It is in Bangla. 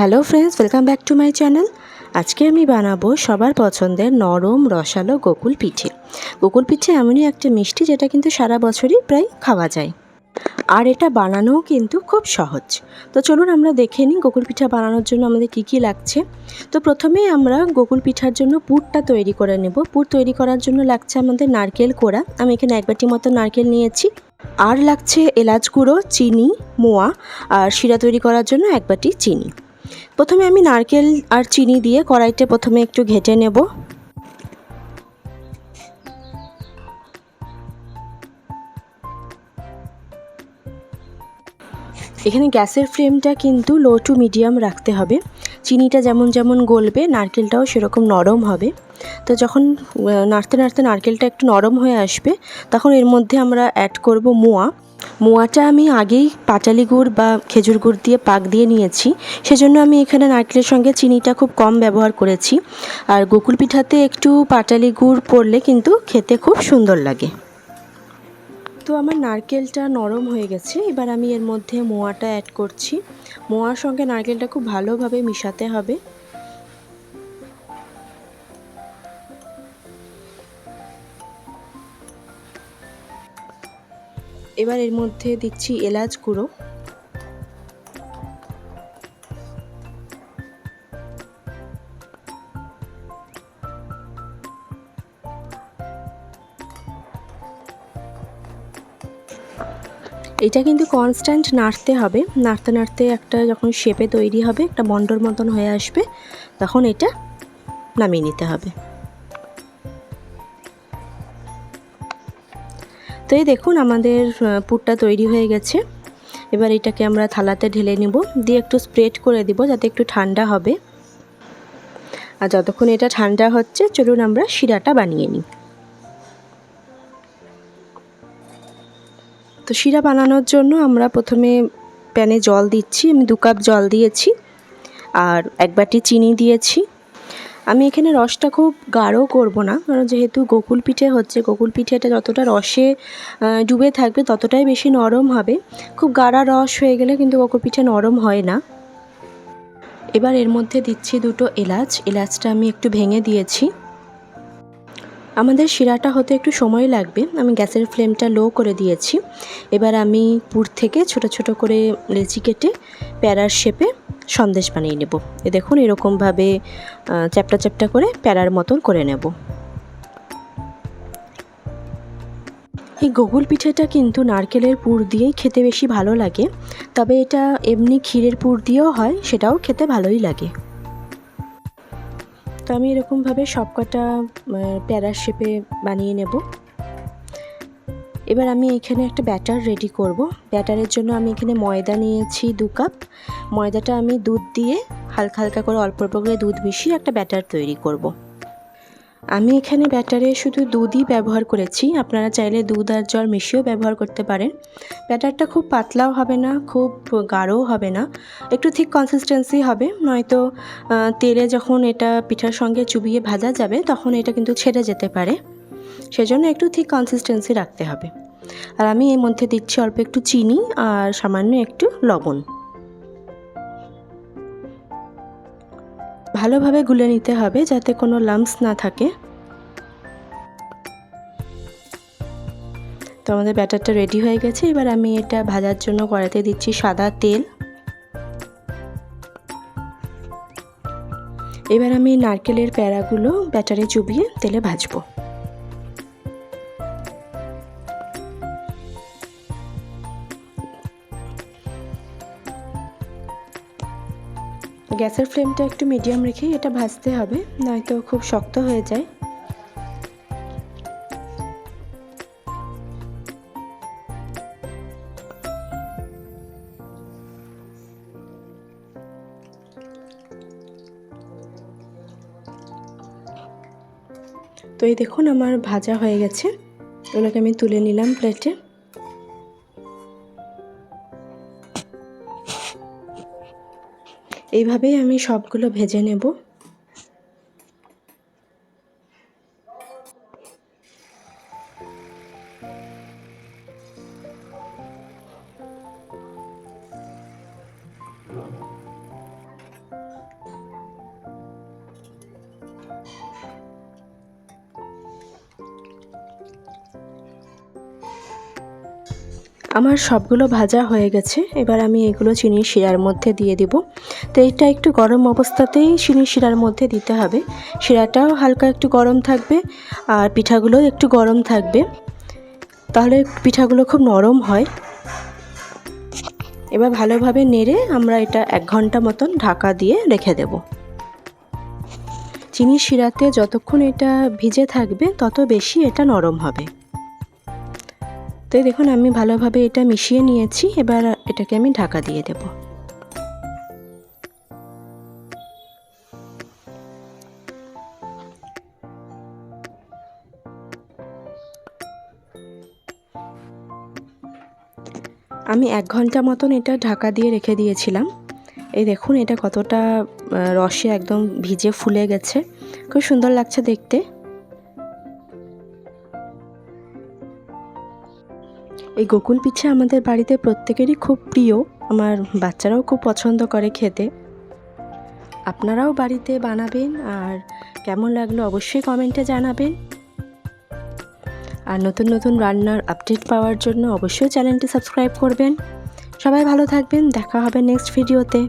Hello friends welcome back to my channel আজকে আমি বানাবো সবার পছন্দের নরম রসালো গোকুল পিঠে। গোকুল পিঠে এমনই একটা মিষ্টি যেটা কিন্তু সারা বছরই প্রায় খাওয়া যায়। আর এটা বানানোও কিন্তু খুব সহজ। তো চলুন আমরা দেখে নিই গোকুল পিঠা বানানোর জন্য আমাদের কী কী লাগছে। তো প্রথমেই আমরা গোকুল পিঠার জন্য পুরটা তৈরি করে নেব। পুর তৈরি করার জন্য লাগছে আমাদের নারকেল কোড়া। আমি এখানে এক বাটি মতো নারকেল নিয়েছি। আর লাগছে এলাচ গুঁড়ো, চিনি, মোয়া। আর শিরা তৈরি করার জন্য এক বাটি চিনি। প্রথমে আমি নারকেল আর চিনি দিয়ে কড়াইতে প্রথমে একটু ঘেটে নেব। এখানে গ্যাসের ফ্লেমটা কিন্তু লো টু মিডিয়াম রাখতে হবে। চিনিটা যেমন যেমন গলবে, নারকেলটাও সেরকম নরম হবে। তো যখন নাড়তে নাড়তে নারকেলটা একটু নরম হয়ে আসবে, তখন এর মধ্যে আমরা অ্যাড করব মোয়া। মোয়াটা আমি আগেই পাটালি গুড় বা খেজুর গুড় দিয়ে পাক দিয়ে নিয়েছি। সেজন্য আমি এখানে নারকেলের সঙ্গে চিনিটা খুব কম ব্যবহার করেছি। আর গোকুল পিঠাতে একটু পাটালি গুড় পড়লে কিন্তু খেতে খুব সুন্দর লাগে। তো আমার নারকেলটা নরম হয়ে গেছে। এবার আমি এর মধ্যে মোয়াটা অ্যাড করছি। মোয়ার সঙ্গে নারকেলটা খুব ভালোভাবে মিশাতে হবে। এবার এর মধ্যে দিচ্ছি এলাচ গুঁড়ো। এটা কিন্তু কনস্ট্যান্ট নাড়তে হবে। নাড়তে নাড়তে একটা যখন শেপে তৈরি হবে, একটা মন্ডর মতন হয়ে আসবে, তখন এটা নামিয়ে নিতে হবে। তো এই দেখুন আমাদের পুরটা তৈরি হয়ে গেছে। এবার এটাকে আমরা থালাতে ঢেলে নেব। দিয়ে একটু স্প্রেড করে দিব যাতে একটু ঠান্ডা হবে। আর যতক্ষণ এটা ঠান্ডা হচ্ছে, চলুন আমরা শিরাটা বানিয়ে নিই। তো শিরা বানানোর জন্য আমরা প্রথমে প্যানে জল দিচ্ছি। আমি দু কাপ জল দিয়েছি। আর এক বাটি চিনি দিয়েছি। আমি এখানে রসটা খুব গাঢ় করব না, কারণ যেহেতু গোকুল পিঠে হচ্ছে, গোকুল পিঠেটা যতটা রসে ডুবে থাকবে ততটাই বেশি নরম হবে। খুব গাঢ়া রস হয়ে গেলে কিন্তু গোকুল পিঠে নরম হয় না। এবার এর মধ্যে দিচ্ছি দুটো এলাচ, এলাচটা আমি একটু ভেঙে দিয়েছি। আমাদের শিরাটা হতে একটু সময় লাগবে, আমি গ্যাসের ফ্লেমটা লো করে দিয়েছি। এবার আমি পুর থেকে ছোট ছোট করে লেচি কেটে প্যারার শেপে সন্দেশ বানিয়ে নেব। এ দেখুন, এরকমভাবে চ্যাপটা চ্যাপটা করে প্যারার মতন করে নেব। এই গোগুল পিঠেটা কিন্তু নারকেলের পুর দিয়েই খেতে বেশি ভালো লাগে। তবে এটা এমনি ক্ষীরের পুর দিয়েও হয়, সেটাও খেতে ভালোই লাগে। তো আমি এরকমভাবে সবকটা প্যারার শেপে বানিয়ে নেব। এবার আমি এখানে একটা ব্যাটার রেডি করব। ব্যাটারের জন্য আমি এখানে ময়দা নিয়েছি দু কাপ ময়দাটা আমি দুধ দিয়ে হালকা হালকা করে অল্প অল্প করে দুধ মিশিয়ে একটা ব্যাটার তৈরি করব। আমি এখানে ব্যাটারে শুধু দুধই ব্যবহার করেছি। আপনারা চাইলে দুধ আর জল মিশিয়েও ব্যবহার করতে পারেন। ব্যাটারটা খুব পাতলাও হবে না, খুব গাঢ়ও হবে না। একটু ঠিক কনসিস্টেন্সি হবে, নয়তো তেলে যখন এটা পিঠার সঙ্গে চুবিয়ে ভাজা যাবে, তখন এটা কিন্তু ছেড়ে যেতে পারে। সেজন্য একটু ঠিক কনসিস্টেন্সি রাখতে হবে। আর আমি এর মধ্যে দিচ্ছি অল্প একটু চিনি আর সামান্য একটু লবণ। ভালোভাবে গুলে নিতে হবে যাতে কোনো লাম্পস না থাকে। তো আমাদের ব্যাটারটা রেডি হয়ে গেছে। এবার আমি এটা ভাজার জন্য কড়াইতে দিচ্ছি সাদা তেল। এবার আমি নারকেলের প্যারাগুলো ব্যাটারে চুবিয়ে তেলে ভাজবো। গ্যাসের ফ্লেমটা একটু মিডিয়াম রেখে এটা ভাজতে হবে, নয়তো খুব শক্ত হয়ে যায়। তো এই দেখুন আমার ভাজা হয়ে গেছে। ওগুলোকে আমি তুলে নিলাম প্লেটে এইভাবেই আমি সবগুলো ভেজে নেব। আমার সবগুলো ভাজা হয়ে গেছে। এবার আমি এগুলো চিনির শিরার মধ্যে দিয়ে দিব। তো এটা একটু গরম অবস্থাতেই চিনির শিরার মধ্যে দিতে হবে। শিরাটাও হালকা একটু গরম থাকবে আর পিঠাগুলোও একটু গরম থাকবে। তাহলে পিঠাগুলো খুব নরম হয়। এবার ভালোভাবে নেড়ে আমরা এটা এক ঘণ্টা মতন ঢাকা দিয়ে রেখে দেব। চিনির শিরাতে যতক্ষণ এটা ভিজে থাকবে, তত বেশি এটা নরম হবে। তো দেখুন, আমি ভালোভাবে এটা মিশিয়ে নিয়েছি। এবার এটাকে আমি ঢাকা দিয়ে দেব। আমি এক ঘণ্টা মতন এটা ঢাকা দিয়ে রেখে দিয়েছিলাম। এই দেখুন, এটা কতটা রসে একদম ভিজে ফুলে গেছে। খুব সুন্দর লাগছে দেখতে। এই গোকুল পিঠে আমাদের বাড়িতে প্রত্যেকেরই খুব প্রিয়। আমার বাচ্চারাও খুব পছন্দ করে খেতে। আপনারাও বাড়িতে বানাবেন আর কেমন লাগল অবশ্যই কমেন্টে জানাবেন। আর নতুন নতুন রান্নার আপডেট পাওয়ার জন্য অবশ্যই চ্যানেলটি সাবস্ক্রাইব করবেন। সবাই ভালো থাকবেন, দেখা হবে নেক্সট ভিডিওতে।